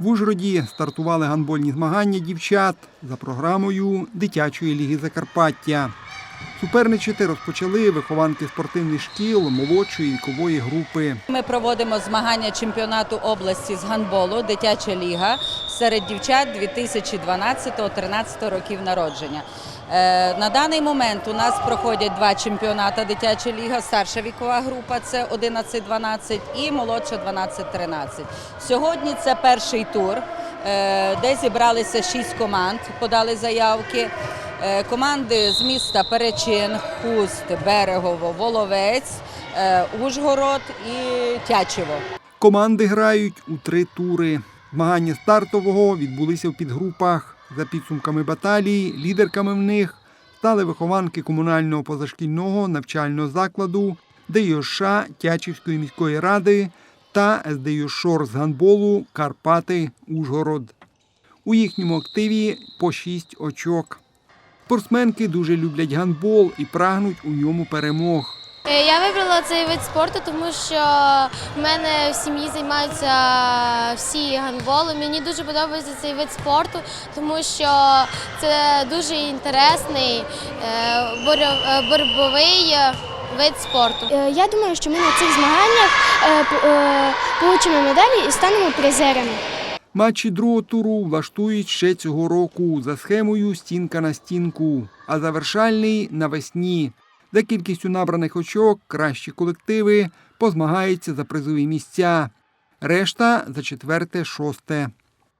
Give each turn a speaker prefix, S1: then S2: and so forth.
S1: В Ужгороді стартували гандбольні змагання дівчат за програмою Дитячої ліги Закарпаття. Суперничати розпочали вихованки спортивних шкіл молодшої вікової групи.
S2: Ми проводимо змагання чемпіонату області з гандболу Дитяча ліга серед дівчат 2012-13 років народження. Е, На даний момент у нас проходять два чемпіонати Дитяча ліга, старша вікова група це 11-12 і молодша 12-13. Сьогодні це перший тур, е, де зібралися шість команд, подали заявки. Е, Команди з міста Перечин, Хуст, Берегово, Воловець, е, Ужгород і Тячево.
S1: Команди грають у три тури. Змагання стартового відбулися в підгрупах. За підсумками баталії, лідерками в них стали вихованки комунального позашкільного навчального закладу ДЮШ Тячівської міської ради та СДЮШОР з гандболу Карпати Ужгород. У їхньому активі по шість очок. Спортсменки дуже люблять гандбол і прагнуть у ньому перемог.
S3: Е, Я вибрала цей вид спорту, тому що в мене в сім'ї займаються всі гандболом. Мені дуже подобається цей вид спорту, тому що це дуже інтересний е, борю- е, вид спорту.
S4: Я думаю, що ми на цих змаганнях получимо медалі і станемо призерами.
S1: Матчі другого туру влаштують ще цього року за схемою стінка на стінку, а завершальний навесні. За кількістю набраних очок кращі колективи позмагаються за призові місця. Решта за четверте, шосте.